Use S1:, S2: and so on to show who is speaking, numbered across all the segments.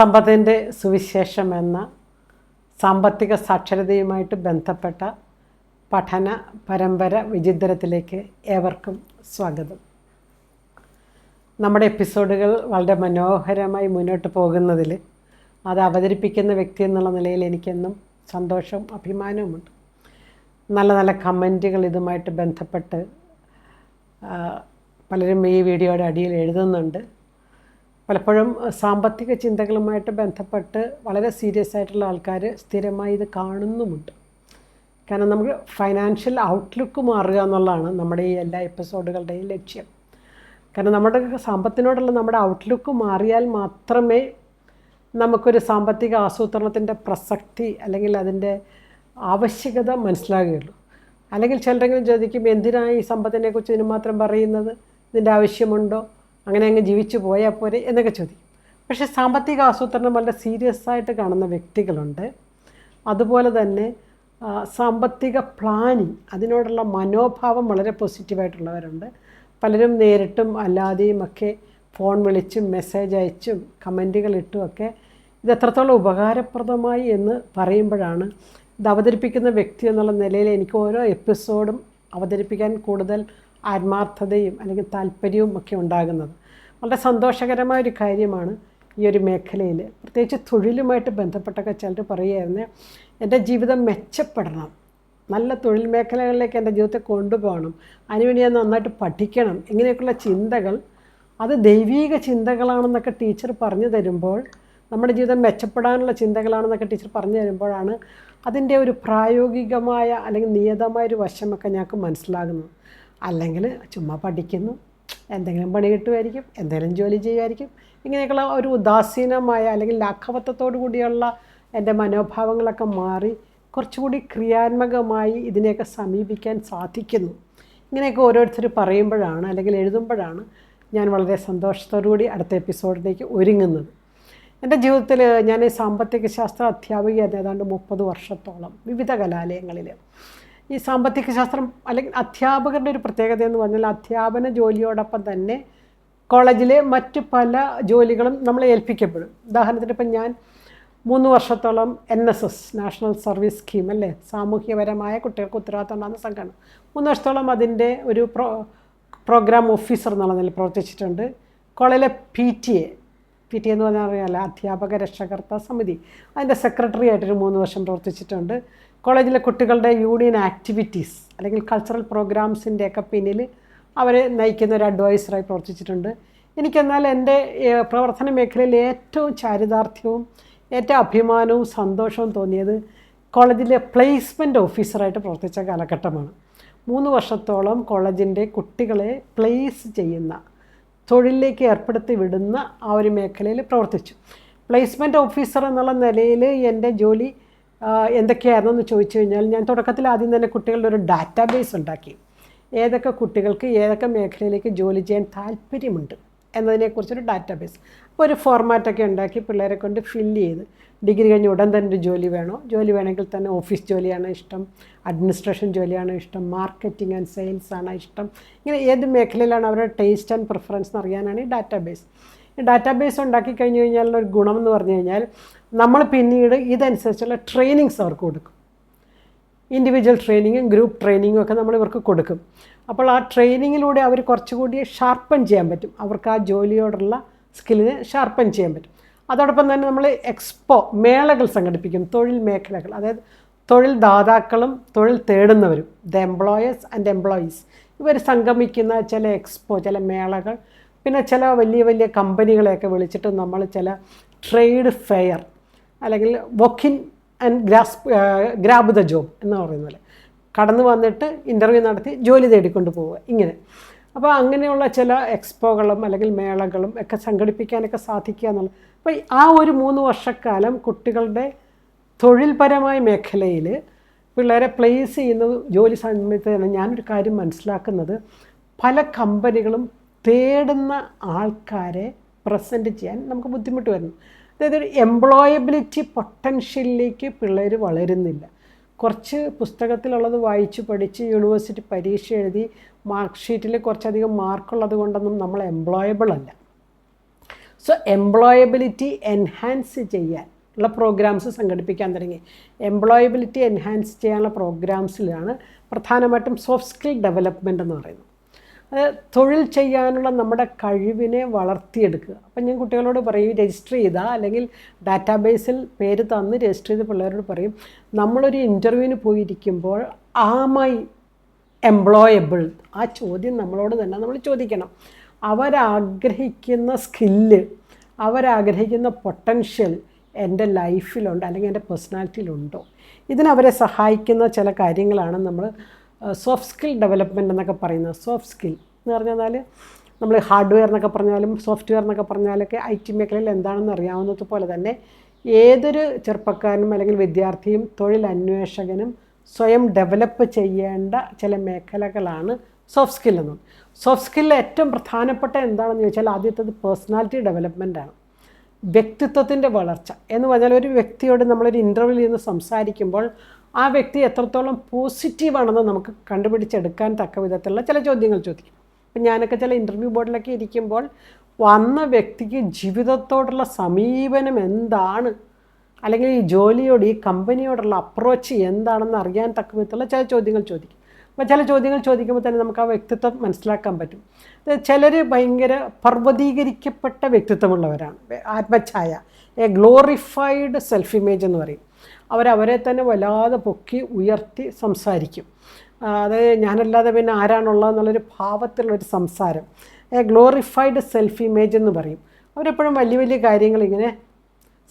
S1: സമ്പത്തിന്റെ സുവിശേഷം എന്ന സാമ്പത്തിക സാക്ഷരതയുമായിട്ട് ബന്ധപ്പെട്ട പഠന പരമ്പര വിചിത്രത്തിലേക്ക് ഏവർക്കും സ്വാഗതം. നമ്മുടെ എപ്പിസോഡുകൾ വളരെ മനോഹരമായി മുന്നോട്ട് പോകുന്നതിൽ അത് അവതരിപ്പിക്കുന്ന വ്യക്തി എന്നുള്ള നിലയിൽ എനിക്കെന്നും സന്തോഷവും അഭിമാനവുമുണ്ട്. നല്ല നല്ല കമന്റുകൾ ഇതുമായിട്ട് ബന്ധപ്പെട്ട് പലരും ഈ വീഡിയോയുടെ അടിയിൽ എഴുതുന്നുണ്ട്. പലപ്പോഴും സാമ്പത്തിക ചിന്തകളുമായിട്ട് ബന്ധപ്പെട്ട് വളരെ സീരിയസ് ആയിട്ടുള്ള ആൾക്കാർ സ്ഥിരമായി ഇത് കാണുന്നുമുണ്ട്. കാരണം നമുക്ക് ഫൈനാൻഷ്യൽ ഔട്ട്ലുക്ക് മാറുക എന്നുള്ളതാണ് നമ്മുടെ ഈ എല്ലാ എപ്പിസോഡുകളുടെയും ലക്ഷ്യം. കാരണം നമ്മുടെ സമ്പത്തിനോടുള്ള നമ്മുടെ ഔട്ട്ലുക്ക് മാറിയാൽ മാത്രമേ നമുക്കൊരു സാമ്പത്തിക ആസൂത്രണത്തിന്റെ പ്രസക്തി അല്ലെങ്കിൽ അതിന്റെ ആവശ്യകത മനസ്സിലാകുകയുള്ളൂ. അല്ലെങ്കിൽ ചിലരെങ്കിലും ചോദിക്കും എന്തിനാണ് ഈ സമ്പത്തിനെക്കുറിച്ച് ഇതിന് മാത്രം പറയുന്നത്? ഇതിന്റെ ആവശ്യമുണ്ടോ? അങ്ങനെ അങ്ങ് ജീവിച്ചു പോയാൽ പോരെ എന്നൊക്കെ ചോദിക്കും. പക്ഷേ സാമ്പത്തിക ആസൂത്രണം വളരെ സീരിയസ് ആയിട്ട് കാണുന്ന വ്യക്തികളുണ്ട്. അതുപോലെ തന്നെ സാമ്പത്തിക പ്ലാനിങ് അതിനോടുള്ള മനോഭാവം വളരെ പോസിറ്റീവായിട്ടുള്ളവരുണ്ട് പലരും നേരിട്ടും അല്ലാതെയും ഒക്കെ ഫോൺ വിളിച്ചും മെസ്സേജ് അയച്ചും കമന്റുകൾ ഇട്ടുമൊക്കെ ഇത് എത്രത്തോളം ഉപകാരപ്രദമായി എന്ന് പറയുമ്പോഴാണ് ഇത് അവതരിപ്പിക്കുന്ന വ്യക്തി എന്നുള്ള നിലയിൽ എനിക്ക് ഓരോ എപ്പിസോഡും അവതരിപ്പിക്കാൻ കൂടുതൽ ആത്മാർത്ഥതയും അല്ലെങ്കിൽ താല്പര്യവും ഒക്കെ ഉണ്ടാകുന്നത്. വളരെ സന്തോഷകരമായ ഒരു കാര്യമാണ് ഈ ഒരു മേഖലയിൽ പ്രത്യേകിച്ച് തൊഴിലുമായിട്ട് ബന്ധപ്പെട്ടൊക്കെ ചിലർ പറയുമായിരുന്നു എന്റെ ജീവിതം മെച്ചപ്പെടണം. നല്ല തൊഴിൽ മേഖലകളിലേക്ക് എന്റെ ജീവിതത്തെ കൊണ്ടുപോകണം. അതിനുവേണ്ടി ഞാൻ നന്നായിട്ട് പഠിക്കണം. ഇങ്ങനെയൊക്കെയുള്ള ചിന്തകൾ അത് ദൈവീക ചിന്തകളാണെന്നൊക്കെ ടീച്ചർ പറഞ്ഞു തരുമ്പോൾ നമ്മുടെ ജീവിതം മെച്ചപ്പെടാനുള്ള ചിന്തകളാണെന്നൊക്കെ ടീച്ചർ പറഞ്ഞു തരുമ്പോഴാണ് അതിന്റെ ഒരു പ്രായോഗികമായ അല്ലെങ്കിൽ നിയതമായ ഒരു വശമൊക്കെ ഞങ്ങൾക്ക് മനസ്സിലാകുന്നത്. അല്ലെങ്കിൽ ചുമ്മാ പഠിക്കുന്നു എന്തെങ്കിലും പണി കിട്ടുമായിരിക്കും എന്തെങ്കിലും ജോലി ചെയ്യുമായിരിക്കും. ഇങ്ങനെയൊക്കെയുള്ള ഒരു ഉദാസീനമായ അല്ലെങ്കിൽ ലാഘവത്വത്തോടു കൂടിയുള്ള എന്റെ മനോഭാവങ്ങളൊക്കെ മാറി കുറച്ചുകൂടി ക്രിയാത്മകമായി ഇതിനെയൊക്കെ സമീപിക്കാൻ സാധിക്കുന്നു. ഇങ്ങനെയൊക്കെ ഓരോരുത്തർ പറയുമ്പോഴാണ് അല്ലെങ്കിൽ എഴുതുമ്പോഴാണ് ഞാൻ വളരെ സന്തോഷത്തോടുകൂടി അടുത്ത എപ്പിസോഡിലേക്ക് ഒരുങ്ങുന്നത്. എന്റെ ജീവിതത്തിൽ ഞാൻ സാമ്പത്തിക ശാസ്ത്ര അധ്യാപികയായിരുന്നു ഏതാണ്ട് മുപ്പത് വർഷത്തോളം വിവിധ കലാലയങ്ങളിൽ. ഈ സാമ്പത്തിക ശാസ്ത്രം അല്ലെങ്കിൽ അധ്യാപകരുടെ ഒരു പ്രത്യേകത എന്ന് പറഞ്ഞാൽ അധ്യാപന ജോലിയോടൊപ്പം തന്നെ കോളേജിലെ മറ്റ് പല ജോലികളും നമ്മളെ ഏൽപ്പിക്കപ്പെടും. ഉദാഹരണത്തിന് ഇപ്പം ഞാൻ മൂന്ന് വർഷത്തോളം N S S national service scheme അല്ലേ? സാമൂഹ്യപരമായ കുട്ടികൾക്ക് ഉത്തരവാദിത്തം ഉണ്ടാകുന്ന സംഘടന മൂന്ന് വർഷത്തോളം അതിന്റെ ഒരു പ്രോ പ്രോഗ്രാം ഓഫീസർ എന്നുള്ള നിലയിൽ പ്രവർത്തിച്ചിട്ടുണ്ട്. കോളേജിലെ P T A P T എന്ന് പറഞ്ഞാൽ അറിയാമല്ലോ അധ്യാപക രക്ഷകർത്ത സമിതി. അതിന്റെ സെക്രട്ടറി ആയിട്ടൊരു മൂന്ന് വർഷം പ്രവർത്തിച്ചിട്ടുണ്ട്. കോളേജിലെ കുട്ടികളുടെ യൂണിയൻ ആക്ടിവിറ്റീസ് അല്ലെങ്കിൽ കൾച്ചറൽ പ്രോഗ്രാംസിന്റെയൊക്കെ പിന്നിൽ അവരെ നയിക്കുന്ന ഒരു അഡ്വൈസറായി പ്രവർത്തിച്ചിട്ടുണ്ട്. എനിക്കെന്നാൽ എന്റെ പ്രവർത്തന മേഖലയിൽ ഏറ്റവും ചാരിതാർത്ഥ്യവും ഏറ്റവും അഭിമാനവും സന്തോഷവും തോന്നിയത് കോളേജിലെ പ്ലേസ്മെന്റ് ഓഫീസറായിട്ട് പ്രവർത്തിച്ച കാലഘട്ടമാണ്. മൂന്ന് വർഷത്തോളം കോളേജിന്റെ കുട്ടികളെ പ്ലേസ് ചെയ്യുന്ന തൊഴിലിലേക്ക് ഏർപ്പെടുത്തി വിടുന്ന ആ ഒരു മേഖലയിൽ പ്രവർത്തിച്ചു. പ്ലേസ്മെന്റ് ഓഫീസർ എന്നുള്ള നിലയിൽ എന്റെ ജോലി ആ, എന്തൊക്കെയായിരുന്നു എന്ന് ചോദിച്ചു കഴിഞ്ഞാൽ ഞാൻ തുടക്കത്തിൽ ആദ്യം തന്നെ കുട്ടികളുടെ ഒരു ഡാറ്റാബേസ് ഉണ്ടാക്കി. ഏതൊക്കെ കുട്ടികൾക്ക് ഏതൊക്കെ മേഖലയിലേക്ക് ജോലി ചെയ്യാൻ താല്പര്യമുണ്ട് എന്നതിനെക്കുറിച്ചൊരു ഡാറ്റാബേസ്. അപ്പോൾ ഒരു ഫോർമാറ്റൊക്കെ ഉണ്ടാക്കി പിള്ളേരെ കൊണ്ട് ഫില്ല് ചെയ്ത് ഡിഗ്രി കഴിഞ്ഞ് ഉടൻ തന്നെ ഒരു ജോലി വേണോ? ജോലി വേണമെങ്കിൽ തന്നെ ഓഫീസ് ജോലിയാണ് ഇഷ്ടം അഡ്മിനിസ്ട്രേഷൻ ജോലിയാണ് ഇഷ്ടം മാർക്കറ്റിംഗ് ആൻഡ് സെയിൽസ് ആണ് ഇഷ്ടം. ഇങ്ങനെ ഏത് മേഖലയിലാണ് അവരുടെ ടേസ്റ്റ് ആൻഡ് പ്രിഫറൻസ് എന്ന് അറിയാനാണ് ഈ ഡാറ്റാബേസ്. ഡാറ്റാബേസ് ഉണ്ടാക്കി കഴിഞ്ഞ് കഴിഞ്ഞാൽ ഒരു ഗുണം എന്ന് പറഞ്ഞു കഴിഞ്ഞാൽ നമ്മൾ പിന്നീട് ഇതനുസരിച്ചുള്ള ട്രെയിനിങ്സ് അവർക്ക് കൊടുക്കും. ഇൻഡിവിജ്വൽ ട്രെയിനിങ്ങും ഗ്രൂപ്പ് ട്രെയിനിങ്ങും ഒക്കെ നമ്മൾ ഇവർക്ക് കൊടുക്കും. അപ്പോൾ ആ ട്രെയിനിങ്ങിലൂടെ അവർ കുറച്ചുകൂടി ഷാർപ്പൺ ചെയ്യാൻ പറ്റും. അവർക്ക് ആ ജോലിയോടുള്ള സ്കില്ലിനെ ഷാർപ്പൺ ചെയ്യാൻ പറ്റും. അതോടൊപ്പം തന്നെ നമ്മൾ എക്സ്പോ മേളകൾ സംഘടിപ്പിക്കും. തൊഴിൽ മേഖലകൾ അതായത് തൊഴിൽ ദാതാക്കളും തൊഴിൽ തേടുന്നവരും ദ എംപ്ലോയേഴ്സ് ആൻഡ് എംപ്ലോയീസ് ഇവർ സംഗമിക്കുന്ന ചില എക്സ്പോ ചില മേളകൾ പിന്നെ ചില വലിയ വലിയ കമ്പനികളെയൊക്കെ വിളിച്ചിട്ട് നമ്മൾ ചില ട്രേഡ് ഫെയർ അല്ലെങ്കിൽ walk in and grass grab the job എന്ന് പറയുന്ന പോലെ. കടന്നു വന്നിട്ട് ഇന്റർവ്യൂ നടത്തി ജോലി തേടിക്കൊണ്ട് പോവുക ഇങ്ങനെ. അപ്പോൾ അങ്ങനെയുള്ള ചില എക്സ്പോകളും അല്ലെങ്കിൽ മേളകളും ഒക്കെ സംഘടിപ്പിക്കാനൊക്കെ സാധിക്കുക എന്നുള്ളത് അപ്പോൾ ആ ഒരു മൂന്ന് വർഷക്കാലം കുട്ടികളുടെ തൊഴിൽപരമായ മേഖലയിൽ പിള്ളേരെ പ്ലേസ് ചെയ്യുന്ന ജോലി സമയത്ത് തന്നെ ഞാനൊരു കാര്യം മനസ്സിലാക്കുന്നത്. പല കമ്പനികളും തേടുന്ന ആൾക്കാരെ പ്രസന്റ് ചെയ്യാൻ നമുക്ക് ബുദ്ധിമുട്ട് വരുന്നു. അതായത് ഒരു എംപ്ലോയബിലിറ്റി പൊട്ടൻഷ്യലിലേക്ക് പിള്ളേർ വളരുന്നില്ല. കുറച്ച് പുസ്തകത്തിലുള്ളത് വായിച്ച് പഠിച്ച് യൂണിവേഴ്സിറ്റി പരീക്ഷ എഴുതി മാർക്ക് ഷീറ്റിൽ കുറച്ചധികം മാർക്കുള്ളത് കൊണ്ടൊന്നും നമ്മൾ എംപ്ലോയബിൾ അല്ല. സോ എംപ്ലോയബിലിറ്റി എൻഹാൻസ് ചെയ്യാൻ ഉള്ള പ്രോഗ്രാംസ് സംഘടിപ്പിക്കാൻ തുടങ്ങി. എംപ്ലോയബിലിറ്റി എൻഹാൻസ് ചെയ്യാനുള്ള പ്രോഗ്രാംസിലാണ് പ്രധാനമായിട്ടും സോഫ്റ്റ് സ്കിൽ ഡെവലപ്മെന്റ് എന്ന് പറയുന്നത്. അത് തൊഴിൽ ചെയ്യാനുള്ള നമ്മുടെ കഴിവിനെ വളർത്തിയെടുക്കുക. അപ്പം ഞാൻ കുട്ടികളോട് പറയും രജിസ്റ്റർ ചെയ്താൽ അല്ലെങ്കിൽ ഡാറ്റാബേസിൽ പേര് തന്ന് രജിസ്റ്റർ ചെയ്ത പിള്ളേരോട് പറയും നമ്മളൊരു ഇന്റർവ്യൂവിന് പോയിരിക്കുമ്പോൾ ആമൈ എംപ്ലോയബിൾ. ആ ചോദ്യം നമ്മളോട് തന്നെ നമ്മൾ ചോദിക്കണം. അവരാഗ്രഹിക്കുന്ന സ്കില്ല് അവരാഗ്രഹിക്കുന്ന പൊട്ടൻഷ്യൽ എന്റെ ലൈഫിലുണ്ട് അല്ലെങ്കിൽ എന്റെ പേഴ്സണാലിറ്റിയിലുണ്ടോ? ഇതിനവരെ സഹായിക്കുന്ന ചില കാര്യങ്ങളാണ് നമ്മൾ സോഫ്റ്റ് സ്കിൽ ഡെവലപ്മെന്റ് എന്നൊക്കെ പറയുന്നത് സോഫ്റ്റ് സ്കിൽ എന്ന് പറഞ്ഞാൽ നമ്മൾ ഹാർഡ്വെയർ എന്നൊക്കെ പറഞ്ഞാലും സോഫ്റ്റ്വെയർ എന്നൊക്കെ പറഞ്ഞാലൊക്കെ ഐ ടി മേഖലയിൽ എന്താണെന്ന് അറിയാവുന്നത് പോലെ തന്നെ ഏതൊരു ചെറുപ്പക്കാരനും അല്ലെങ്കിൽ വിദ്യാർത്ഥിയും തൊഴിൽ അന്വേഷകനും സ്വയം ഡെവലപ്പ് ചെയ്യേണ്ട ചില മേഖലകളാണ് സോഫ്റ്റ് സ്കിൽ എന്നും സോഫ്റ്റ് സ്കില്ലിൽ ഏറ്റവും പ്രധാനപ്പെട്ട എന്താണെന്ന് ചോദിച്ചാൽ ആദ്യത്തേത് പേഴ്സണാലിറ്റി ഡെവലപ്മെന്റാണ് വ്യക്തിത്വത്തിന്റെ വളർച്ച എന്ന് പറഞ്ഞാൽ ഒരു വ്യക്തിയോട് നമ്മളൊരു ഇന്റർവ്യൂവിൽ നിന്ന് സംസാരിക്കുമ്പോൾ ആ വ്യക്തി എത്രത്തോളം പോസിറ്റീവാണെന്ന് നമുക്ക് കണ്ടുപിടിച്ചെടുക്കാൻ തക്ക വിധത്തിലുള്ള ചില ചോദ്യങ്ങൾ ചോദിക്കും. ഇപ്പം ഞാനൊക്കെ ചില ഇന്റർവ്യൂ ബോർഡിലൊക്കെ ഇരിക്കുമ്പോൾ വന്ന വ്യക്തിക്ക് ജീവിതത്തോടുള്ള സമീപനം എന്താണ്? അല്ലെങ്കിൽ ഈ ജോലിയോട് ഈ കമ്പനിയോടുള്ള അപ്രോച്ച് എന്താണെന്ന് അറിയാൻ തക്ക വിധത്തിലുള്ള ചില ചോദ്യങ്ങൾ ചോദിക്കും. അപ്പോൾ ചില ചോദ്യങ്ങൾ ചോദിക്കുമ്പോൾ തന്നെ നമുക്ക് ആ വ്യക്തിത്വം മനസ്സിലാക്കാൻ പറ്റും. ചിലർ ഭയങ്കര പർവതീകരിക്കപ്പെട്ട വ്യക്തിത്വമുള്ളവരാണ്. ആത്മഛായ എ ഗ്ലോറിഫൈഡ് സെൽഫ് ഇമേജ് എന്ന് പറയും. അവരവരെ തന്നെ വല്ലാതെ പൊക്കി ഉയർത്തി സംസാരിക്കും. അത് ഞാനല്ലാതെ പിന്നെ ആരാണുള്ളതെന്നുള്ളൊരു ഭാവത്തിലുള്ളൊരു സംസാരം. എ ഗ്ലോറിഫൈഡ് സെൽഫ് ഇമേജ് എന്ന് പറയും. അവരെപ്പോഴും വലിയ വലിയ കാര്യങ്ങൾ ഇങ്ങനെ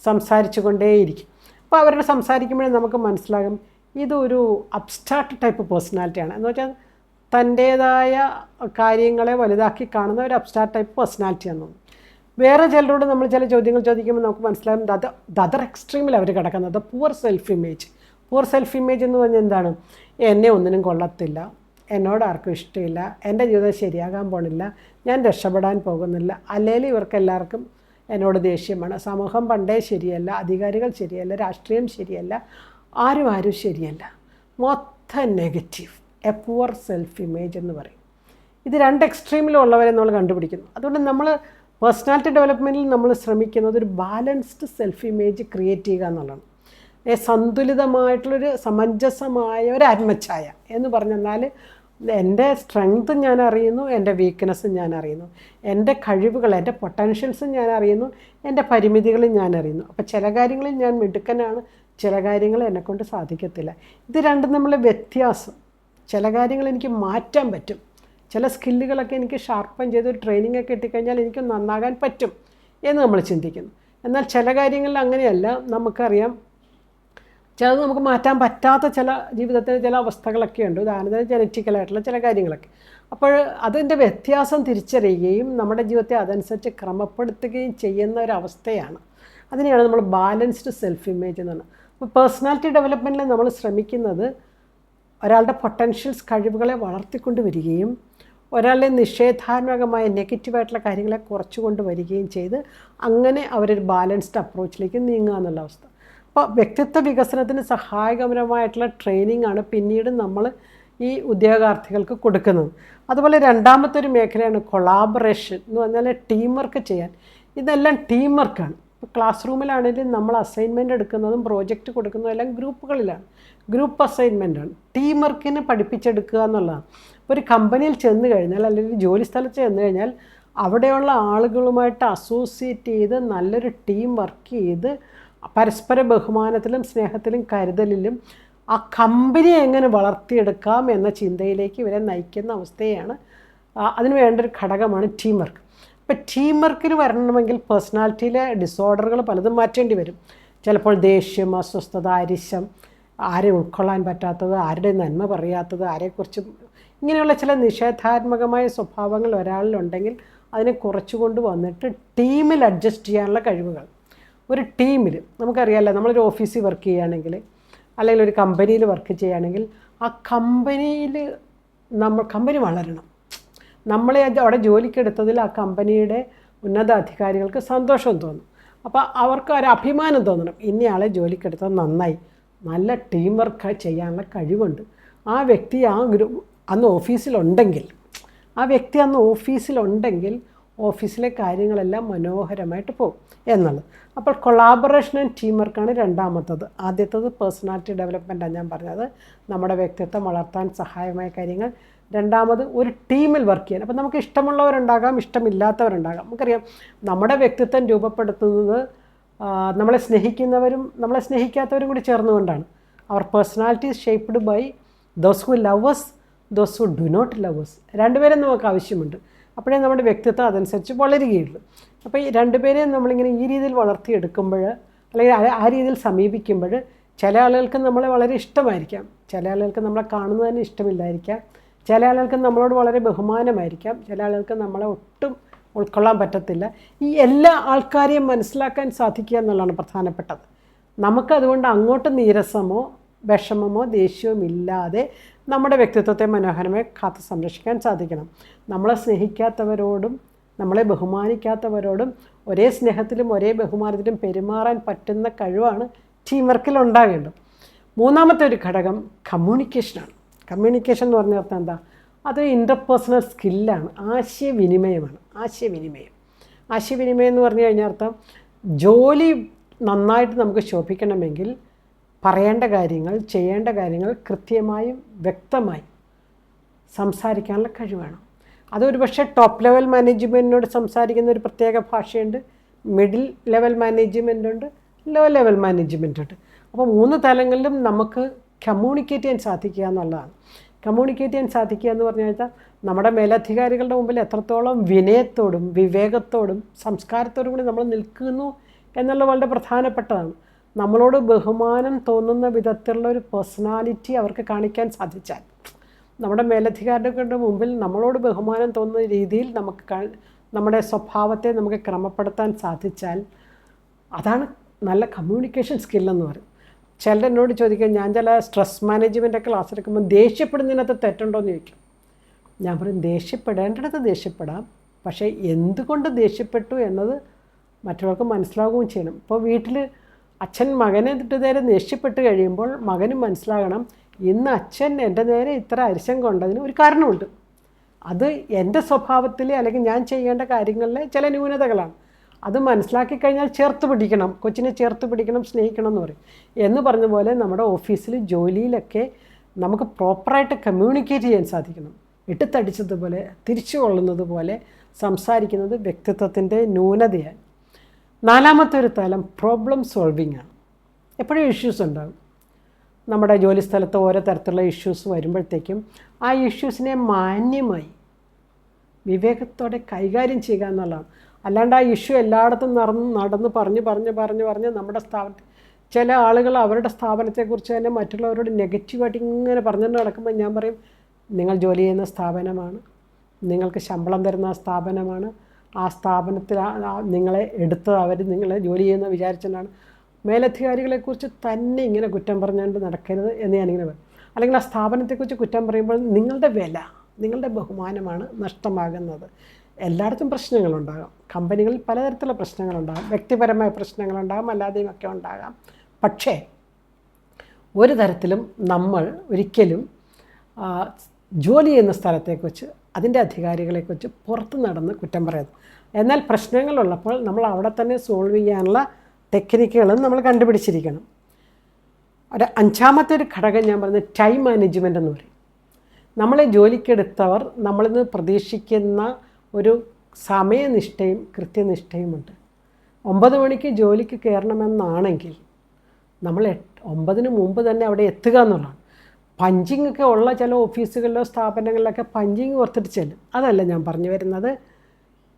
S1: സംസാരിച്ചു കൊണ്ടേയിരിക്കും അപ്പോൾ അവരുടെ സംസാരിക്കുമ്പോഴേ നമുക്ക് മനസ്സിലാകും ഇതൊരു അബ്സ്ട്രാക്ട് ടൈപ്പ് പേഴ്സണാലിറ്റിയാണ് എന്ന് വെച്ചാൽ തന്റേതായ കാര്യങ്ങളെ വലുതാക്കി കാണുന്ന ഒരു അബ്സ്ട്രാക്ട് ടൈപ്പ് പേഴ്സണാലിറ്റിയാണെന്ന് വേറെ ചിലരോട് നമ്മൾ ചില ചോദ്യങ്ങൾ ചോദിക്കുമ്പോൾ നമുക്ക് മനസ്സിലാകും ദ ദദർ എക്സ്ട്രീമിൽ അവർ കിടക്കുന്നത്. Poor self image poor self image എന്ന് പറഞ്ഞാൽ എന്താണ്? എന്നെ ഒന്നിനും കൊള്ളത്തില്ല. എന്നോട് ആർക്കും ഇഷ്ടമില്ല. എന്റെ ജീവിതം ശരിയാകാൻ പോണില്ല. ഞാൻ രക്ഷപ്പെടാൻ പോകുന്നില്ല. അല്ലെങ്കിൽ ഇവർക്ക് എല്ലാവർക്കും എന്നോട് ദേഷ്യമാണ്. സമൂഹം പണ്ടേ ശരിയല്ല. അധികാരികൾ ശരിയല്ല. രാഷ്ട്രീയം ശരിയല്ല. ആരും ആരും ശരിയല്ല. മൊത്തം negative. A poor self image എന്ന് പറയും. ഇത് രണ്ട് എക്സ്ട്രീമിലുള്ളവരെ നമ്മൾ കണ്ടുപിടിക്കുന്നു. അതുകൊണ്ട് നമ്മൾ പേഴ്സണാലിറ്റി ഡെവലപ്മെന്റിൽ നമ്മൾ ശ്രമിക്കുന്നത് ഒരു ബാലൻസ്ഡ് സെൽഫ് ഇമേജ് ക്രിയേറ്റ് ചെയ്യുക എന്നുള്ളതാണ്. സന്തുലിതമായിട്ടുള്ളൊരു സമഞ്ജസമായ ഒരു ആത്മഛായ എന്ന് പറഞ്ഞെന്നാൽ എന്റെ സ്ട്രെങ്ത് ഞാൻ അറിയുന്നു എന്റെ വീക്ക്നെസ്സും ഞാൻ അറിയുന്നു. എന്റെ കഴിവുകൾ എന്റെ പൊട്ടൻഷ്യൽസും ഞാൻ അറിയുന്നു എന്റെ പരിമിതികളും ഞാൻ അറിയുന്നു. അപ്പോൾ ചില കാര്യങ്ങളിൽ ഞാൻ മിടുക്കനാണ് ചില കാര്യങ്ങൾ എന്നെക്കൊണ്ട് സാധിക്കത്തില്ല. ഇത് രണ്ടും നമ്മളെ വ്യത്യാസം. ചില കാര്യങ്ങൾ എനിക്ക് മാറ്റാൻ പറ്റും. ചില സ്കില്ലുകളൊക്കെ എനിക്ക് ഷാർപ്പൻ ചെയ്ത് ഒരു ട്രെയിനിങ് ഒക്കെ കിട്ടിക്കഴിഞ്ഞാൽ എനിക്ക് നന്നാകാൻ പറ്റും എന്ന് നമ്മൾ ചിന്തിക്കുന്നു. എന്നാൽ ചില കാര്യങ്ങളിൽ അങ്ങനെയല്ല. നമുക്കറിയാം ചിലത് നമുക്ക് മാറ്റാൻ പറ്റാത്ത ചില ജീവിതത്തിൽ ചില അവസ്ഥകളൊക്കെ ഉണ്ട്. ഉദാഹരണത്തിന് ജനറ്റിക്കലായിട്ടുള്ള ചില കാര്യങ്ങളൊക്കെ. അപ്പോൾ അതിന്റെ വ്യത്യാസം തിരിച്ചറിയുകയും നമ്മുടെ ജീവിതത്തെ അതനുസരിച്ച് ക്രമപ്പെടുത്തുകയും ചെയ്യുന്ന ഒരു അവസ്ഥയാണ്. അതിനെയാണ് നമ്മൾ ബാലൻസ്ഡ് സെൽഫ് ഇമേജ് എന്ന് പറയുന്നത്. അപ്പോൾ പേഴ്സണാലിറ്റി ഡെവലപ്മെന്റിൽ നമ്മൾ ശ്രമിക്കുന്നത് ഒരാളുടെ പൊട്ടൻഷ്യൽസ് കഴിവുകളെ വളർത്തിക്കൊണ്ട് വരികയും ഒരാളുടെ നിഷേധാത്മകമായ നെഗറ്റീവായിട്ടുള്ള കാര്യങ്ങളെ കുറച്ചുകൊണ്ട് വരികയും ചെയ്ത് അങ്ങനെ അവരൊരു ബാലൻസ്ഡ് അപ്രോച്ചിലേക്ക് നീങ്ങുക എന്നുള്ള അവസ്ഥ. അപ്പോൾ വ്യക്തിത്വ വികസനത്തിന് സഹായകരമായിട്ടുള്ള ട്രെയിനിങ് ആണ് പിന്നീട് നമ്മൾ ഈ ഉദ്യോഗാർത്ഥികൾക്ക് കൊടുക്കുന്നത്. അതുപോലെ രണ്ടാമത്തെ ഒരു മേഖലയാണ് കൊളാബറേഷൻ എന്ന് പറഞ്ഞാൽ ടീം വർക്ക് ചെയ്യാൻ. ഇതെല്ലാം ടീം വർക്കാണ് ക്ലാസ് റൂമിലാണെങ്കിലും നമ്മൾ അസൈൻമെന്റ് എടുക്കുന്നതും പ്രോജക്റ്റ് കൊടുക്കുന്നതും എല്ലാം ഗ്രൂപ്പുകളിലാണ് ഗ്രൂപ്പ് അസൈൻമെന്റാണ് ടീം വർക്കിനെ പഠിപ്പിച്ചെടുക്കുക എന്നുള്ളതാണ്. ഒരു കമ്പനിയിൽ ചെന്ന് കഴിഞ്ഞാൽ അല്ലെങ്കിൽ ഒരു ജോലി സ്ഥലത്ത് ചെന്ന് കഴിഞ്ഞാൽ അവിടെയുള്ള ആളുകളുമായിട്ട് അസോസിയേറ്റ് ചെയ്ത് നല്ലൊരു ടീം വർക്ക് ചെയ്ത് പരസ്പര ബഹുമാനത്തിലും സ്നേഹത്തിലും കരുതലിലും ആ കമ്പനിയെ എങ്ങനെ വളർത്തിയെടുക്കാം എന്ന ചിന്തയിലേക്ക് ഇവരെ നയിക്കുന്ന അവസ്ഥയാണ് അതിന് വേണ്ട ഒരു ഘടകമാണ് ടീം വർക്ക് ഇപ്പം ടീം വർക്കിന് വരണമെങ്കിൽ പേഴ്സണാലിറ്റിയിലെ ഡിസോർഡറുകൾ പലതും മാറ്റേണ്ടി വരും. ചിലപ്പോൾ ദേഷ്യം അസ്വസ്ഥത അരിശം ആരെ ഉൾക്കൊള്ളാൻ പറ്റാത്തത് ആരുടെ നന്മ പറയാത്തത് ആരെക്കുറിച്ച് ഇങ്ങനെയുള്ള ചില നിഷേധാത്മകമായ സ്വഭാവങ്ങൾ ഒരാളിലുണ്ടെങ്കിൽ അതിനെ കുറച്ചുകൊണ്ട് വന്നിട്ട് ടീമിൽ അഡ്ജസ്റ്റ് ചെയ്യാനുള്ള കഴിവുകൾ. ഒരു ടീമിൽ നമുക്കറിയാമല്ലോ നമ്മളൊരു ഓഫീസിൽ വർക്ക് ചെയ്യുകയാണെങ്കിൽ അല്ലെങ്കിൽ ഒരു കമ്പനിയിൽ വർക്ക് ചെയ്യുകയാണെങ്കിൽ ആ കമ്പനിയിൽ നമ്മൾ കമ്പനി വളരണം. നമ്മളെ അവിടെ ജോലിക്കെടുത്തതിൽ ആ കമ്പനിയുടെ ഉന്നത അധികാരികൾക്ക് സന്തോഷം തോന്നും. അപ്പോൾ അവർക്ക് ഒരു അഭിമാനം തോന്നണം. ഇന്നയാളെ ജോലിക്കെടുത്തത് നന്നായി. നല്ല ടീം വർക്ക് ചെയ്യാനുള്ള കഴിവുണ്ട്. ആ വ്യക്തി ആ ഗ്രൂ അന്ന് ഓഫീസിലുണ്ടെങ്കിൽ ആ വ്യക്തി അന്ന് ഓഫീസിലുണ്ടെങ്കിൽ ഓഫീസിലെ കാര്യങ്ങളെല്ലാം മനോഹരമായിട്ട് പോകും എന്നുള്ളത്. അപ്പോൾ കൊളാബറേഷൻ ആൻഡ് ടീം വർക്കാണ് രണ്ടാമത്തത്. ആദ്യത്തത് പേഴ്സണാലിറ്റി ഡെവലപ്മെന്റാണ് ഞാൻ പറഞ്ഞത്. നമ്മുടെ വ്യക്തിത്വം വളർത്താൻ സഹായമായ കാര്യങ്ങൾ. രണ്ടാമത് ഒരു ടീമിൽ വർക്ക് ചെയ്യാൻ. അപ്പോൾ നമുക്ക് ഇഷ്ടമുള്ളവരുണ്ടാകാം ഇഷ്ടമില്ലാത്തവരുണ്ടാകാം. നമുക്കറിയാം നമ്മുടെ വ്യക്തിത്വം രൂപപ്പെടുത്തുന്നത് നമ്മളെ സ്നേഹിക്കുന്നവരും നമ്മളെ സ്നേഹിക്കാത്തവരും കൂടി ചേർന്നുകൊണ്ടാണ്. അവർ personality shaped by those who lovers those who do not lovers രണ്ടുപേരും നമുക്ക് ആവശ്യമുണ്ട്. അപ്പോഴേ നമ്മുടെ വ്യക്തിത്വം അതനുസരിച്ച് വളരുകയുള്ളൂ. അപ്പോൾ ഈ രണ്ടുപേരെയും നമ്മളിങ്ങനെ ഈ രീതിയിൽ വളർത്തിയെടുക്കുമ്പോൾ അല്ലെങ്കിൽ ആ രീതിയിൽ സമീപിക്കുമ്പോൾ ചില ആളുകൾക്ക് നമ്മളെ വളരെ ഇഷ്ടമായിരിക്കാം. ചില ആളുകൾക്ക് നമ്മളെ കാണുന്നത് തന്നെ ഇഷ്ടമില്ലായിരിക്കാം. ചില ആളുകൾക്ക് നമ്മളോട് വളരെ ബഹുമാനമായിരിക്കാം. ചില ആളുകൾക്ക് നമ്മളെ ഒട്ടും ഉൾക്കൊള്ളാൻ പറ്റത്തില്ല. ഈ എല്ലാ ആൾക്കാരെയും മനസ്സിലാക്കാൻ സാധിക്കുക എന്നുള്ളതാണ് പ്രധാനപ്പെട്ടത്. നമുക്കതുകൊണ്ട് അങ്ങോട്ട് നീരസമോ വിഷമമോ ദേഷ്യവും ഇല്ലാതെ നമ്മുടെ വ്യക്തിത്വത്തെ മനോഹരമായി കാത്തു സംരക്ഷിക്കാൻ സാധിക്കണം. നമ്മളെ സ്നേഹിക്കാത്തവരോടും നമ്മളെ ബഹുമാനിക്കാത്തവരോടും ഒരേ സ്നേഹത്തിലും ഒരേ ബഹുമാനത്തിലും പെരുമാറാൻ പറ്റുന്ന കഴിവാണ് ടീം വർക്കിൽ ഉണ്ടാകേണ്ടത് മൂന്നാമത്തെ ഒരു ഘടകം കമ്മ്യൂണിക്കേഷനാണ് കമ്മ്യൂണിക്കേഷൻ എന്ന് പറഞ്ഞ അർത്ഥം എന്താ? അത് ഇന്റർപേഴ്സണൽ സ്കില്ലാണ് ആശയവിനിമയമാണ്. ആശയവിനിമയം. ആശയവിനിമയം എന്ന് പറഞ്ഞു കഴിഞ്ഞാൽ അർത്ഥം ജോലി നന്നായിട്ട് നമുക്ക് ശോഭിക്കണമെങ്കിൽ പറയേണ്ട കാര്യങ്ങൾ ചെയ്യേണ്ട കാര്യങ്ങൾ കൃത്യമായും വ്യക്തമായി സംസാരിക്കാനുള്ള കഴിവാണ്. അതൊരു പക്ഷേ ടോപ്പ് ലെവൽ മാനേജ്മെന്റിനോട് സംസാരിക്കുന്ന ഒരു പ്രത്യേക ഭാഷയുണ്ട് മിഡിൽ ലെവൽ മാനേജ്മെന്റ് ഉണ്ട് ലോ ലെവൽ മാനേജ്മെന്റ് ഉണ്ട് അപ്പോൾ മൂന്ന് തലങ്ങളിലും നമുക്ക് കമ്മ്യൂണിക്കേറ്റ് ചെയ്യാൻ സാധിക്കുക എന്നുള്ളതാണ്. കമ്മ്യൂണിക്കേറ്റ് ചെയ്യാൻ സാധിക്കുക എന്ന് പറഞ്ഞു കഴിഞ്ഞാൽ നമ്മുടെ മേലധികാരികളുടെ മുമ്പിൽ എത്രത്തോളം വിനയത്തോടും വിവേകത്തോടും സംസ്കാരത്തോടും കൂടി നമ്മൾ നിൽക്കുന്നു എന്നുള്ളത് വളരെ പ്രധാനപ്പെട്ടതാണ്. നമ്മളോട് ബഹുമാനം തോന്നുന്ന വിധത്തിലുള്ള ഒരു പേഴ്സണാലിറ്റി അവർക്ക് കാണിക്കാൻ സാധിച്ചാൽ നമ്മുടെ മേലധികാരികളുടെ മുമ്പിൽ നമ്മളോട് ബഹുമാനം തോന്നുന്ന രീതിയിൽ നമുക്ക് നമ്മുടെ സ്വഭാവത്തെ നമുക്ക് ക്രമപ്പെടുത്താൻ സാധിച്ചാൽ അതാണ് നല്ല കമ്മ്യൂണിക്കേഷൻ സ്കില്ലെന്ന് പറയും. ചിലർ എന്നോട് ചോദിക്കും ഞാൻ ചില സ്ട്രെസ് മാനേജ്മെന്റ് ക്ലാസ് എടുക്കുമ്പോൾ ദേഷ്യപ്പെടുന്നതിനകത്ത് തെറ്റുണ്ടോ എന്ന് ചോദിക്കും. ഞാൻ പറയും ദേഷ്യപ്പെടേണ്ടടുത്ത് ദേഷ്യപ്പെടാം. പക്ഷേ എന്തുകൊണ്ട് ദേഷ്യപ്പെട്ടു എന്നത് മറ്റുള്ളവർക്ക് മനസ്സിലാവുകയും ചെയ്യണം. ഇപ്പോൾ വീട്ടിൽ അച്ഛൻ മകനെ നേരെ ദേഷ്യപ്പെട്ട് കഴിയുമ്പോൾ മകനും മനസ്സിലാകണം ഇന്ന് അച്ഛൻ എന്റെ നേരെ ഇത്ര അരിശം കൊണ്ടതിന് ഒരു കാരണമുണ്ട്. അത് എന്റെ സ്വഭാവത്തിൽ അല്ലെങ്കിൽ ഞാൻ ചെയ്യേണ്ട കാര്യങ്ങളിലെ ചില ന്യൂനതകളാണ്. അത് മനസ്സിലാക്കി കഴിഞ്ഞാൽ ചേർത്ത് പിടിക്കണം കൊച്ചിനെ ചേർത്ത് പിടിക്കണം സ്നേഹിക്കണം എന്ന് പറയും. എന്ന് പറഞ്ഞ പോലെ നമ്മുടെ ഓഫീസിൽ ജോലിയിലൊക്കെ നമുക്ക് പ്രോപ്പറായിട്ട് കമ്മ്യൂണിക്കേറ്റ് ചെയ്യാൻ സാധിക്കണം. ഇട്ടിത്തടിച്ചതുപോലെ തിരിച്ചു കൊള്ളുന്നത് പോലെ സംസാരിക്കുന്നത് വ്യക്തിത്വത്തിന്റെ ന്യൂനതയാണ്. നാലാമത്തെ ഒരു തലം പ്രോബ്ലം സോൾവിങ് ആണ് എപ്പോഴും ഇഷ്യൂസ് ഉണ്ടാകും. നമ്മുടെ ജോലി സ്ഥലത്ത് ഓരോ തരത്തിലുള്ള ഇഷ്യൂസ് വരുമ്പോഴത്തേക്കും ആ ഇഷ്യൂസിനെ മാന്യമായി വിവേകത്തോടെ കൈകാര്യം ചെയ്യുക എന്നുള്ളതാണ്. അല്ലാണ്ട് ആ ഇഷ്യൂ എല്ലായിടത്തും നടന്ന് നടന്ന് പറഞ്ഞ് പറഞ്ഞ് പറഞ്ഞ് പറഞ്ഞ് നമ്മുടെ സ്ഥാപനത്തിൽ ചില ആളുകൾ അവരുടെ സ്ഥാപനത്തെക്കുറിച്ച് തന്നെ മറ്റുള്ളവരോട് നെഗറ്റീവായിട്ട് ഇങ്ങനെ പറഞ്ഞുകൊണ്ട് നടക്കുമ്പോൾ ഞാൻ പറയും നിങ്ങൾ ജോലി ചെയ്യുന്ന സ്ഥാപനമാണ്. നിങ്ങൾക്ക് ശമ്പളം തരുന്ന സ്ഥാപനമാണ്. ആ സ്ഥാപനത്തിൽ നിങ്ങളെ എടുത്ത് അവർ നിങ്ങളെ ജോലി ചെയ്യുന്ന മേലധികാരികളെ മേലധികാരികളെക്കുറിച്ച് തന്നെ ഇങ്ങനെ കുറ്റം പറഞ്ഞുകൊണ്ട് നടക്കരുത് എന്ന് ഞാനിങ്ങനെ പറയും. അല്ലെങ്കിൽ ആ സ്ഥാപനത്തെക്കുറിച്ച് കുറ്റം പറയുമ്പോൾ നിങ്ങളുടെ വില നിങ്ങളുടെ ബഹുമാനമാണ് നഷ്ടമാകുന്നത്. എല്ലായിടത്തും പ്രശ്നങ്ങളുണ്ടാകാം. കമ്പനികളിൽ പലതരത്തിലുള്ള പ്രശ്നങ്ങളുണ്ടാകാം. വ്യക്തിപരമായ പ്രശ്നങ്ങളുണ്ടാകാം അല്ലാതെയും ഒക്കെ ഉണ്ടാകാം. പക്ഷേ ഒരു തരത്തിലും നമ്മൾ ഒരിക്കലും ജോലി ചെയ്യുന്ന സ്ഥലത്തെക്കുറിച്ച് അതിന്റെ അധികാരികളെക്കുറിച്ച് പുറത്ത് നടന്ന് കുറ്റം പറയുന്നു. എന്നാൽ പ്രശ്നങ്ങളുള്ളപ്പോൾ നമ്മൾ അവിടെ തന്നെ സോൾവ് ചെയ്യാനുള്ള ടെക്നിക്കുകളും നമ്മൾ കണ്ടുപിടിച്ചിരിക്കണം. ഒരു അഞ്ചാമത്തെ ഒരു ഘടകം ഞാൻ പറയുന്നത് ടൈം മാനേജ്മെന്റ് എന്ന് പറയും. നമ്മളെ ജോലിക്കെടുത്തവർ നമ്മളിൽ നിന്ന് പ്രതീക്ഷിക്കുന്ന ഒരു സമയനിഷ്ഠയും കൃത്യനിഷ്ഠയുമുണ്ട് ഒമ്പത് മണിക്ക് ജോലിക്ക് കയറണമെന്നാണെങ്കിൽ നമ്മൾ ഒമ്പതിന് മുമ്പ് തന്നെ അവിടെ എത്തുക എന്നുള്ളതാണ്. പഞ്ചിങ് ഒക്കെ ഉള്ള ചില ഓഫീസുകളിലോ സ്ഥാപനങ്ങളിലൊക്കെ പഞ്ചിങ് ഓർത്തിട്ട് ചെല്ലും. അതല്ല ഞാൻ പറഞ്ഞു വരുന്നത്.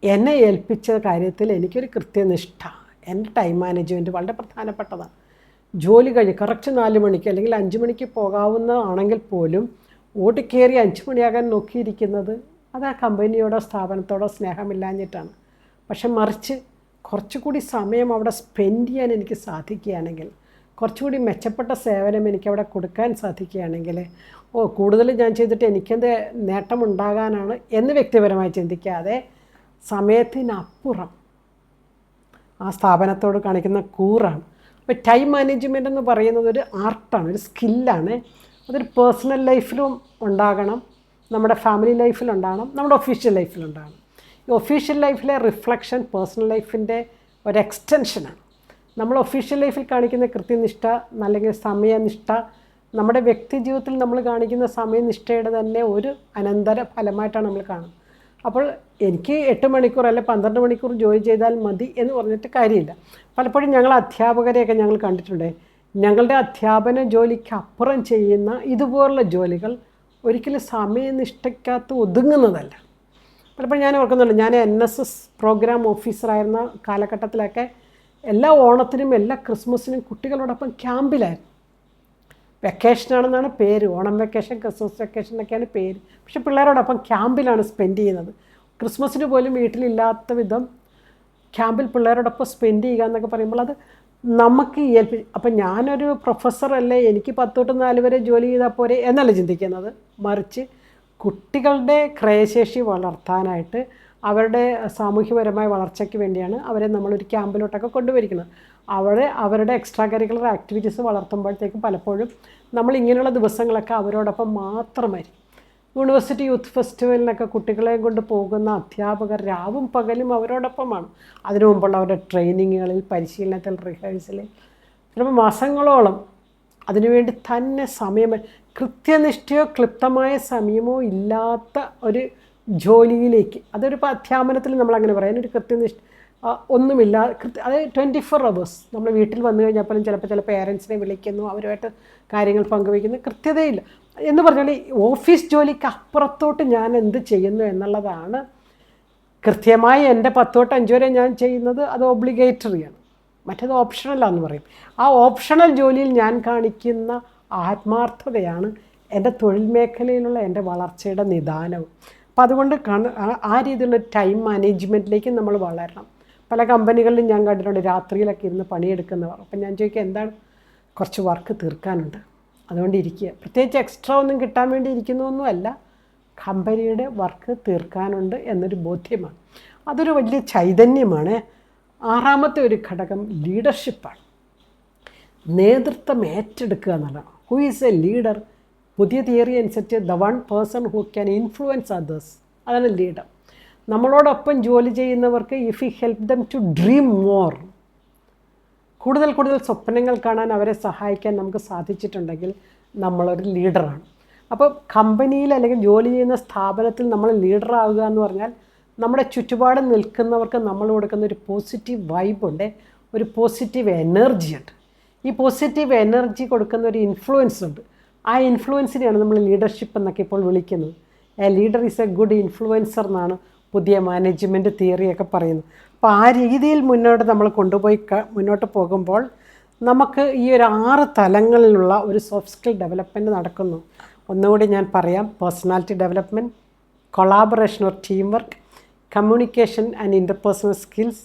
S1: എന്നെ ഏൽപ്പിച്ച കാര്യത്തിൽ എനിക്കൊരു കൃത്യനിഷ്ഠ. എന്റെ ടൈം മാനേജ്മെന്റ് വളരെ പ്രധാനപ്പെട്ടതാണ്. ജോലി കഴിഞ്ഞ് കറക്റ്റ് നാല് മണിക്ക് അല്ലെങ്കിൽ അഞ്ച് മണിക്ക് പോകാവുന്നതാണെങ്കിൽ പോലും ഓടിക്കേറി അഞ്ച് മണിയാകാൻ നോക്കിയിരിക്കുന്നത് അത് ആ കമ്പനിയോടോ സ്ഥാപനത്തോടോ സ്നേഹമില്ലാഞ്ഞിട്ടാണ്. പക്ഷെ മറിച്ച് കുറച്ചുകൂടി സമയം അവിടെ സ്പെൻഡ് ചെയ്യാൻ എനിക്ക് സാധിക്കുകയാണെങ്കിൽ കുറച്ചുകൂടി മെച്ചപ്പെട്ട സേവനം എനിക്കവിടെ കൊടുക്കാൻ സാധിക്കുകയാണെങ്കിൽ ഓ കൂടുതൽ ഞാൻ ചെയ്തിട്ട് എനിക്കെന്ത് നേട്ടമുണ്ടാകാനാണ് എന്ന് വ്യക്തിപരമായി ചിന്തിക്കാതെ സമയത്തിനപ്പുറം ആ സ്ഥാപനത്തോട് കാണിക്കുന്ന കൂറാണ്. അപ്പോൾ ടൈം മാനേജ്മെന്റ് എന്ന് പറയുന്നത് ഒരു ആർട്ടാണ് ഒരു സ്കില്ലാണ്. അതൊരു പേഴ്സണൽ ലൈഫിലും ഉണ്ടാകണം നമ്മുടെ ഫാമിലി ലൈഫിലുണ്ടാകണം നമ്മുടെ ഒഫീഷ്യൽ ലൈഫിലുണ്ടാകണം ഈ ഒഫീഷ്യൽ ലൈഫിലെ റിഫ്ലക്ഷൻ പേഴ്സണൽ ലൈഫിന്റെ ഒരു എക്സ്റ്റൻഷനാണ്. നമ്മൾ ഒഫീഷ്യൽ ലൈഫിൽ കാണിക്കുന്ന കൃത്യനിഷ്ഠ അല്ലെങ്കിൽ സമയനിഷ്ഠ നമ്മുടെ വ്യക്തി ജീവിതത്തിൽ നമ്മൾ കാണിക്കുന്ന സമയനിഷ്ഠയുടെ തന്നെ ഒരു അനന്തര ഫലമായിട്ടാണ് നമ്മൾ കാണുന്നത്. അപ്പോൾ എനിക്ക് എട്ട് മണിക്കൂർ അല്ലെ പന്ത്രണ്ട് മണിക്കൂർ ജോലി ചെയ്താൽ മതി എന്ന് പറഞ്ഞിട്ട് കാര്യമില്ല. പലപ്പോഴും ഞങ്ങൾ അധ്യാപകരെയൊക്കെ ഞങ്ങൾ കണ്ടിട്ടുണ്ട്. ഞങ്ങളുടെ അധ്യാപന ജോലിക്ക് അപ്പുറം ചെയ്യുന്ന ഇതുപോലുള്ള ജോലികൾ ഒരിക്കലും സമയനിഷ്ഠയ്ക്കകത്ത് ഒതുങ്ങുന്നതല്ല. പലപ്പോഴും ഞാൻ ഓർക്കുന്നുണ്ട് ഞാൻ എൻ എസ് എസ് പ്രോഗ്രാം ഓഫീസറായിരുന്ന കാലഘട്ടത്തിലൊക്കെ എല്ലാ ഓണത്തിനും എല്ലാ ക്രിസ്മസിനും കുട്ടികളോടൊപ്പം ക്യാമ്പിലായിരുന്നു. വെക്കേഷനാണെന്നാണ് പേര്. ഓണം വെക്കേഷൻ ക്രിസ്മസ് വെക്കേഷൻ എന്നൊക്കെയാണ് പേര്. പക്ഷെ പിള്ളേരോടൊപ്പം ക്യാമ്പിലാണ് സ്പെൻഡ് ചെയ്യുന്നത്. ക്രിസ്മസിന് പോലും വീട്ടിലില്ലാത്ത വിധം ക്യാമ്പിൽ പിള്ളേരോടൊപ്പം സ്പെൻഡ് ചെയ്യുക എന്നൊക്കെ പറയുമ്പോൾ അത് നമുക്ക് ഏൽപ്പി അപ്പം ഞാനൊരു പ്രൊഫസറല്ലേ എനിക്ക് പത്ത് തൊട്ട് നാല് വരെ ജോലി ചെയ്താൽ പോരെ എന്നല്ല ചിന്തിക്കുന്നത്? മറിച്ച് കുട്ടികളുടെ ക്രയശേഷി വളർത്താനായിട്ട് അവരുടെ സാമൂഹ്യപരമായ വളർച്ചയ്ക്ക് വേണ്ടിയാണ് അവരെ നമ്മളൊരു ക്യാമ്പിലോട്ടൊക്കെ കൊണ്ടുവരിക്കുന്നത്. അവരെ അവരുടെ എക്സ്ട്രാ കരിക്കുലർ ആക്ടിവിറ്റീസ് വളർത്തുമ്പോഴത്തേക്കും പലപ്പോഴും നമ്മൾ ഇങ്ങനെയുള്ള ദിവസങ്ങളൊക്കെ അവരോടൊപ്പം മാത്രമായിരിക്കും. യൂണിവേഴ്സിറ്റി യൂത്ത് ഫെസ്റ്റിവലിനൊക്കെ കുട്ടികളെയും കൊണ്ട് പോകുന്ന അധ്യാപകർ രാവും പകലും അവരോടൊപ്പമാണ്. അതിനു മുമ്പുള്ള അവരുടെ ട്രെയിനിങ്ങുകളിൽ പരിശീലനത്തിൽ റിഹേഴ്സലിൽ ചിലപ്പോൾ മാസങ്ങളോളം അതിനുവേണ്ടി തന്നെ സമയം കൃത്യനിഷ്ഠയോ ക്ലിപ്തമായ സമയമോ ഇല്ലാത്ത ഒരു ജോലിയിലേക്ക്. അതൊരു അധ്യാപനത്തിൽ നമ്മൾ അങ്ങനെ പറയാം. ഒരു കൃത്യനിഷ്ഠ ഒന്നുമില്ല. കൃത്യ അത് ട്വന്റി ഫോർ അവേഴ്സ് നമ്മൾ വീട്ടിൽ വന്നു കഴിഞ്ഞാൽ പോലും ചിലപ്പോൾ ചില പേരൻസിനെ വിളിക്കുന്നു അവരുമായിട്ട് കാര്യങ്ങൾ പങ്കുവയ്ക്കുന്നു. കൃത്യതയില്ല. എന്ന് പറഞ്ഞാൽ ഓഫീസ് ജോലിക്ക് അപ്പുറത്തോട്ട് ഞാൻ എന്ത് ചെയ്യുന്നു എന്നുള്ളതാണ് കൃത്യമായി എന്റെ പത്തോട്ട് തൊട്ട് അഞ്ച് വരെ ഞാൻ ചെയ്യുന്നത് അത് ഒബ്ലിഗേറ്ററിയാണ് മറ്റേത് ഓപ്ഷണലാന്ന് പറയും. ആ ഓപ്ഷണൽ ജോലിയിൽ ഞാൻ കാണിക്കുന്ന ആത്മാർത്ഥതയാണ് എന്റെ തൊഴിൽ മേഖലയിലുള്ള എന്റെ വളർച്ചയുടെ നിദാനവും. അപ്പോൾ അതുകൊണ്ട് ആ- രീതിയിലുള്ള ടൈം മാനേജ്മെന്റിലേക്ക് നമ്മൾ വളരണം. പല കമ്പനികളിലും ഞാൻ കണ്ടിട്ടുണ്ട് രാത്രിയിലൊക്കെ ഇരുന്ന് പണിയെടുക്കുന്നവർ. അപ്പം ഞാൻ ചോദിക്കുക എന്താണ് കുറച്ച് വർക്ക് തീർക്കാനുണ്ട്? അതുകൊണ്ട് ഇരിക്കുക. പ്രത്യേകിച്ച് എക്സ്ട്രാ ഒന്നും കിട്ടാൻ വേണ്ടി ഇരിക്കുന്നൊന്നുമല്ല കമ്പനിയുടെ വർക്ക് തീർക്കാനുണ്ട് എന്നൊരു ബോധ്യമാണ്. അതൊരു വലിയ ചൈതന്യമാണ്. ആറാമത്തെ ഒരു ഘടകം ലീഡർഷിപ്പാണ് നേതൃത്വം ഏറ്റെടുക്കുക എന്നുള്ളതാണ്. ഹു ഈസ് എ ലീഡർ പുതിയ തിയറി അനുസരിച്ച് the one person who can influence others അതാണ് ലീഡർ നമ്മളോടൊപ്പം ജോലി ചെയ്യുന്നവർക്ക് if you help them to dream more കൂടുതൽ കൂടുതൽ സ്വപ്നങ്ങൾ കാണാൻ അവരെ സഹായിക്കാൻ നമുക്ക് സാധിച്ചിട്ടുണ്ടെങ്കിൽ നമ്മളൊരു ലീഡറാണ് അപ്പോൾ കമ്പനിയിൽ അല്ലെങ്കിൽ ജോലി ചെയ്യുന്ന സ്ഥാപനത്തിൽ നമ്മൾ ലീഡറാവുക എന്ന് പറഞ്ഞാൽ നമ്മുടെ ചുറ്റുപാട് നിൽക്കുന്നവർക്ക് നമ്മൾ കൊടുക്കുന്ന ഒരു പോസിറ്റീവ് വൈബുണ്ട് ഒരു പോസിറ്റീവ് എനർജി ഉണ്ട്. ഈ പോസിറ്റീവ് എനർജി കൊടുക്കുന്ന ഒരു ഇൻഫ്ലുവൻസ് ഉണ്ട്. ആ ഇൻഫ്ലുവൻസിനെയാണ് നമ്മൾ ലീഡർഷിപ്പ് എന്നൊക്കെ ഇപ്പോൾ വിളിക്കുന്നത്. A leader is a good influencer എന്നാണ് പുതിയ മാനേജ്മെന്റ് തിയറിയൊക്കെ പറയുന്നത്. അപ്പോൾ ആ രീതിയിൽ മുന്നോട്ട് നമ്മൾ കൊണ്ടുപോയി മുന്നോട്ട് പോകുമ്പോൾ നമുക്ക് ഈ ഒരു ആറ് തലങ്ങളിലുള്ള ഒരു സോഫ്റ്റ് സ്കിൽ ഡെവലപ്മെന്റ് നടക്കുന്നു. ഒന്നുകൂടി ഞാൻ പറയാം. Personality development collaboration or team work communication and interpersonal skills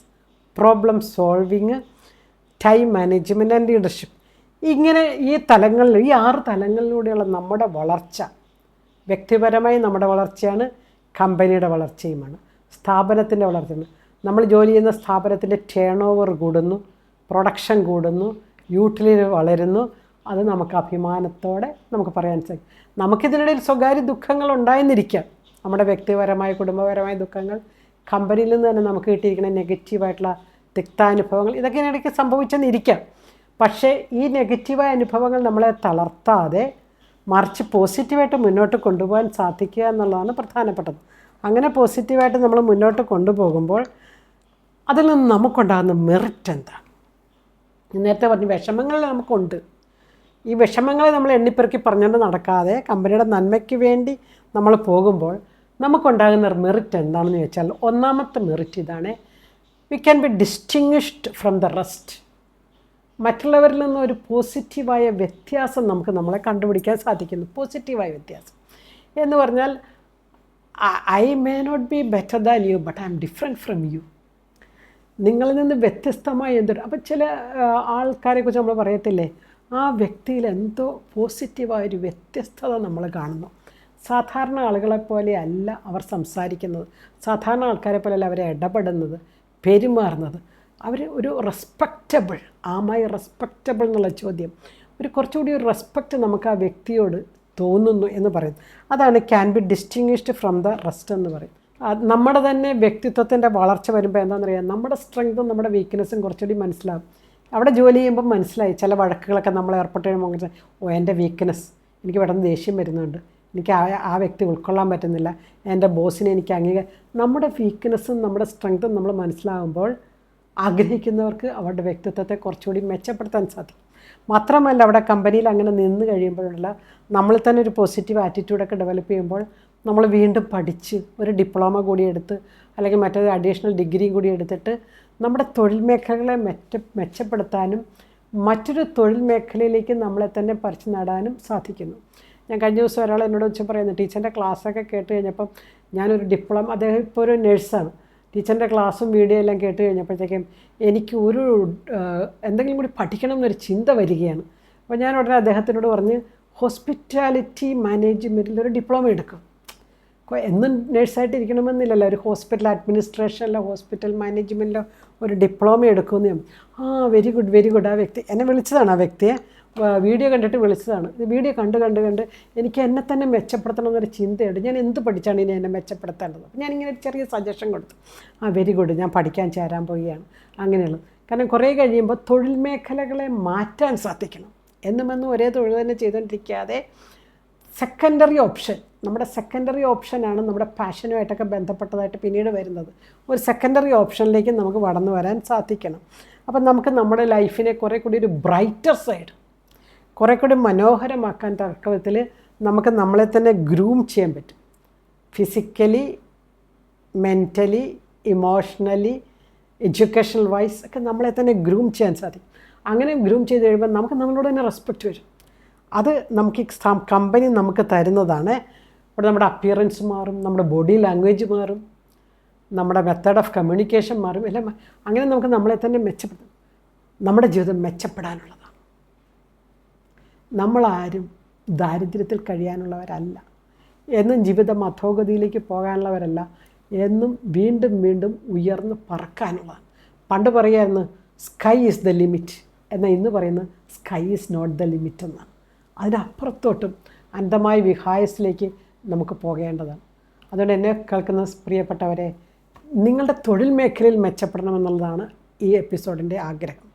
S1: problem solving time management and leadership ഇങ്ങനെ ഈ തലങ്ങളിൽ ഈ ആറ് തലങ്ങളിലൂടെയുള്ള നമ്മുടെ വളർച്ച വ്യക്തിപരമായി നമ്മുടെ വളർച്ചയാണ് കമ്പനിയുടെ വളർച്ചയുമാണ് സ്ഥാപനത്തിന്റെ വളർച്ചയാണ്. നമ്മൾ ജോലി ചെയ്യുന്ന സ്ഥാപനത്തിന്റെ ടേൺ ഓവർ കൂടുന്നു പ്രൊഡക്ഷൻ കൂടുന്നു യൂട്ടിലിറ്റി വളരുന്നു. അത് നമുക്ക് അഭിമാനത്തോടെ നമുക്ക് പറയാൻ സാധിക്കും നമുക്കിതിനിടയിൽ സ്വകാര്യ ദുഃഖങ്ങൾ ഉണ്ടായെന്നിരിക്കാം. നമ്മുടെ വ്യക്തിപരമായ കുടുംബപരമായ ദുഃഖങ്ങൾ കമ്പനിയിൽ നിന്ന് തന്നെ നമുക്ക് കിട്ടിയിരിക്കുന്ന നെഗറ്റീവായിട്ടുള്ള തിക്താനുഭവങ്ങൾ ഇതൊക്കെ ഇടയ്ക്ക് സംഭവിച്ചെന്നിരിക്കാം. പക്ഷേ ഈ നെഗറ്റീവായ അനുഭവങ്ങൾ നമ്മളെ തളർത്താതെ മറിച്ച് പോസിറ്റീവായിട്ട് മുന്നോട്ട് കൊണ്ടുപോകാൻ സാധിക്കുക എന്നുള്ളതാണ് പ്രധാനപ്പെട്ടത്. അങ്ങനെ പോസിറ്റീവായിട്ട് നമ്മൾ മുന്നോട്ട് കൊണ്ടുപോകുമ്പോൾ അതിൽ നിന്ന് നമുക്കുണ്ടാകുന്ന മെറിറ്റ് എന്താണ് നേരത്തെ പറഞ്ഞു വിഷമങ്ങൾ നമുക്കുണ്ട്. ഈ വിഷമങ്ങളെ നമ്മൾ എണ്ണിപ്പെറുക്കി പറഞ്ഞുകൊണ്ട് നടക്കാതെ കമ്പനിയുടെ നന്മയ്ക്ക് വേണ്ടി നമ്മൾ പോകുമ്പോൾ നമുക്കുണ്ടാകുന്ന മെറിറ്റ് എന്താണെന്ന് ചോദിച്ചാൽ ഒന്നാമത്തെ മെറിറ്റ് ഇതാണ്. We can be distinguished from the rest മറ്റുള്ളവരിൽ നിന്ന് ഒരു പോസിറ്റീവായ വ്യത്യാസം നമുക്ക് നമ്മളെ കണ്ടുപിടിക്കാൻ സാധിക്കുന്നു. പോസിറ്റീവായ വ്യത്യാസം. എന്ന് പറഞ്ഞാൽ I may not be better than you but I am different from you നിങ്ങളിൽ നിന്ന് വ്യത്യസ്തമായ എന്തൊരു അപ്പം ചില ആൾക്കാരെ കുറിച്ച് നമ്മൾ പറയത്തില്ലേ? ആ വ്യക്തിയിൽ എന്തോ പോസിറ്റീവായൊരു വ്യത്യസ്തത നമ്മൾ കാണുന്നു. സാധാരണ ആളുകളെ പോലെ അല്ല അവർ സംസാരിക്കുന്നത്. സാധാരണ ആൾക്കാരെ പോലെയല്ല അവരെ ഇടപെടുന്നത് പെരുമാറുന്നത്. അവർ ഒരു റെസ്പെക്റ്റബിൾ ആമായി റെസ്പെക്റ്റബിൾ എന്നുള്ള ചോദ്യം. ഒരു കുറച്ചുകൂടി ഒരു റെസ്പെക്റ്റ് നമുക്ക് ആ വ്യക്തിയോട് തോന്നുന്നു എന്ന് പറയുന്നു. അതാണ് can be distinguished from the rest എന്ന് പറയും. നമ്മുടെ തന്നെ വ്യക്തിത്വത്തിന്റെ വളർച്ച വരുമ്പോൾ എന്താണെന്നറിയാം? നമ്മുടെ സ്ട്രെങ്തും നമ്മുടെ വീക്ക്നെസ്സും കുറച്ചുകൂടി മനസ്സിലാവും. അവിടെ ജോലി ചെയ്യുമ്പോൾ മനസ്സിലായി. ചില വഴക്കുകളൊക്കെ നമ്മൾ ഏർപ്പെട്ട് കഴിയുമ്പോൾ ഓ എന്റെ വീക്ക്നെസ് എനിക്ക് പെട്ടെന്ന് ദേഷ്യം വരുന്നുണ്ട്. എനിക്ക് ആ ആ വ്യക്തി ഉൾക്കൊള്ളാൻ പറ്റുന്നില്ല. എന്റെ ബോസിനെ എനിക്ക് അംഗീകാരം നമ്മുടെ വീക്ക്നെസ്സും നമ്മുടെ സ്ട്രെങ്ത്തും നമ്മൾ മനസ്സിലാകുമ്പോൾ ആഗ്രഹിക്കുന്നവർക്ക് അവരുടെ വ്യക്തിത്വത്തെ കുറച്ചുകൂടി മെച്ചപ്പെടുത്താൻ സാധിക്കും. മാത്രമല്ല അവിടെ കമ്പനിയിൽ അങ്ങനെ നിന്ന് കഴിയുമ്പോഴുള്ള നമ്മൾ തന്നെ ഒരു പോസിറ്റീവ് ആറ്റിറ്റ്യൂഡൊക്കെ ഡെവലപ്പ് ചെയ്യുമ്പോൾ നമ്മൾ വീണ്ടും പഠിച്ച് ഒരു ഡിപ്ലോമ കൂടി എടുത്ത് അല്ലെങ്കിൽ മറ്റൊരു അഡീഷണൽ ഡിഗ്രിയും കൂടി എടുത്തിട്ട് നമ്മുടെ തൊഴിൽ മേഖലകളെ മെച്ച മെച്ചപ്പെടുത്താനും മറ്റൊരു തൊഴിൽ മേഖലയിലേക്ക് നമ്മളെ തന്നെ പറിച്ചു നടാനും സാധിക്കുന്നു. ഞാൻ കഴിഞ്ഞ ദിവസം ഒരാൾ എന്നോട് വെച്ച് പറയുന്നു ടീച്ചറിന്റെ ക്ലാസ്സൊക്കെ കേട്ട് കഴിഞ്ഞപ്പം ഞാനൊരു ഡിപ്ലോമ അദ്ദേഹം ഇപ്പോൾ ഒരു നഴ്സാണ് ടീച്ചറിന്റെ ക്ലാസ്സും വീഡിയോ എല്ലാം കേട്ട് കഴിഞ്ഞപ്പോഴത്തേക്കും എനിക്ക് ഒരു എന്തെങ്കിലും കൂടി പഠിക്കണം എന്നൊരു ചിന്ത വരികയാണ്. അപ്പോൾ ഞാൻ ഉടനെ അദ്ദേഹത്തിനോട് പറഞ്ഞ് ഹോസ്പിറ്റാലിറ്റി മാനേജ്മെന്റിൽ ഒരു ഡിപ്ലോമ എടുക്കും. എന്നും നേഴ്സായിട്ട് ഇരിക്കണമെന്നില്ലല്ലോ ഒരു ഹോസ്പിറ്റൽ അഡ്മിനിസ്ട്രേഷനിലോ ഹോസ്പിറ്റൽ മാനേജ്മെന്റിലോ ഒരു ഡിപ്ലോമ എടുക്കുമെന്ന് ആ വെരി ഗുഡ് വെരി ഗുഡ് ആ വ്യക്തി എന്നെ വിളിച്ചതാണ് ആ വ്യക്തിയെ. വീഡിയോ കണ്ടിട്ട് വിളിച്ചതാണ്. വീഡിയോ കണ്ട് കണ്ട് കണ്ട് എനിക്ക് എന്നെ തന്നെ മെച്ചപ്പെടുത്തണം എന്നൊരു ചിന്തയുണ്ട്. ഞാൻ എന്ത് പഠിച്ചാണ് ഇനി എന്നെ മെച്ചപ്പെടുത്തേണ്ടത്? അപ്പോൾ ഞാനിങ്ങനെ ഒരു ചെറിയ സജഷൻ കൊടുത്തു. ആ വെരി ഗുഡ് ഞാൻ പഠിക്കാൻ ചേരാൻ പോവുകയാണ്. അങ്ങനെയുള്ളത് കാരണം കുറേ കഴിയുമ്പോൾ തൊഴിൽ മേഖലകളെ മാറ്റാൻ സാധിക്കണം. എന്നും എന്നും ഒരേ തൊഴിൽ തന്നെ ചെയ്തുകൊണ്ടിരിക്കാതെ സെക്കൻഡറി ഓപ്ഷൻ നമ്മുടെ സെക്കൻഡറി ഓപ്ഷനാണ് നമ്മുടെ പാഷനുമായിട്ടൊക്കെ ബന്ധപ്പെട്ടതായിട്ട് പിന്നീട് വരുന്നത്. ഒരു സെക്കൻഡറി ഓപ്ഷനിലേക്ക് നമുക്ക് വളർന്നു വരാൻ സാധിക്കണം. അപ്പം നമുക്ക് നമ്മുടെ ലൈഫിനെ കുറേ കൂടി ഒരു ബ്രൈറ്റർ സൈഡ് കുറേ കൂടി മനോഹരമാക്കാൻ തക്കവിധത്തിൽ നമുക്ക് നമ്മളെ തന്നെ ഗ്രൂം ചെയ്യാൻ പറ്റും. Physically mentally emotionally educational wise ഒക്കെ നമ്മളെ തന്നെ ഗ്രൂം ചെയ്യാൻ സാധിക്കും. അങ്ങനെ ഗ്രൂം ചെയ്ത് കഴിയുമ്പോൾ നമുക്ക് നമ്മളോട് തന്നെ റെസ്പെക്റ്റ് വരും. അത് നമുക്ക് ഈ കമ്പനി നമുക്ക് തരുന്നതാണ്. ഇവിടെ നമ്മുടെ അപ്പിയറൻസ് മാറും നമ്മുടെ ബോഡി ലാംഗ്വേജ് മാറും നമ്മുടെ മെത്തേഡ് ഓഫ് കമ്മ്യൂണിക്കേഷൻ മാറും. എല്ലാം അങ്ങനെ നമുക്ക് നമ്മളെ തന്നെ മെച്ചപ്പെടും നമ്മുടെ ജീവിതം മെച്ചപ്പെടാനുള്ളതാണ്. നമ്മളാരും ദാരിദ്ര്യത്തിൽ കഴിയാനുള്ളവരല്ല. എന്നും ജീവിതം അധോഗതിയിലേക്ക് പോകാനുള്ളവരല്ല. എന്നും വീണ്ടും വീണ്ടും ഉയർന്ന് പറക്കാനുള്ളതാണ്. പണ്ട് പറയായിരുന്നു സ്കൈ ഈസ് ദ ലിമിറ്റ് എന്നാൽ ഇന്ന് പറയുന്നത് sky is not the limit എന്നാണ്. അതിനപ്പുറത്തോട്ടും അന്ധമായ വിഹായസിലേക്ക് നമുക്ക് പോകേണ്ടതാണ്. അതുകൊണ്ട് എന്നെ കേൾക്കുന്ന പ്രിയപ്പെട്ടവരെ നിങ്ങളുടെ തൊഴിൽ മേഖലയിൽ മെച്ചപ്പെടണമെന്നുള്ളതാണ് ഈ എപ്പിസോഡിന്റെ ആഗ്രഹം.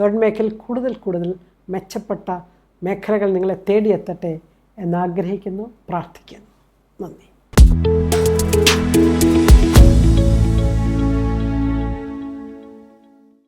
S1: തൊഴിൽ മേഖലയിൽ കൂടുതൽ കൂടുതൽ മെച്ചപ്പെട്ട മേഖലകൾ നിങ്ങളെ തേടിയെത്തട്ടെ എന്നാഗ്രഹിക്കുന്നു പ്രാർത്ഥിക്കുന്നു. നന്ദി.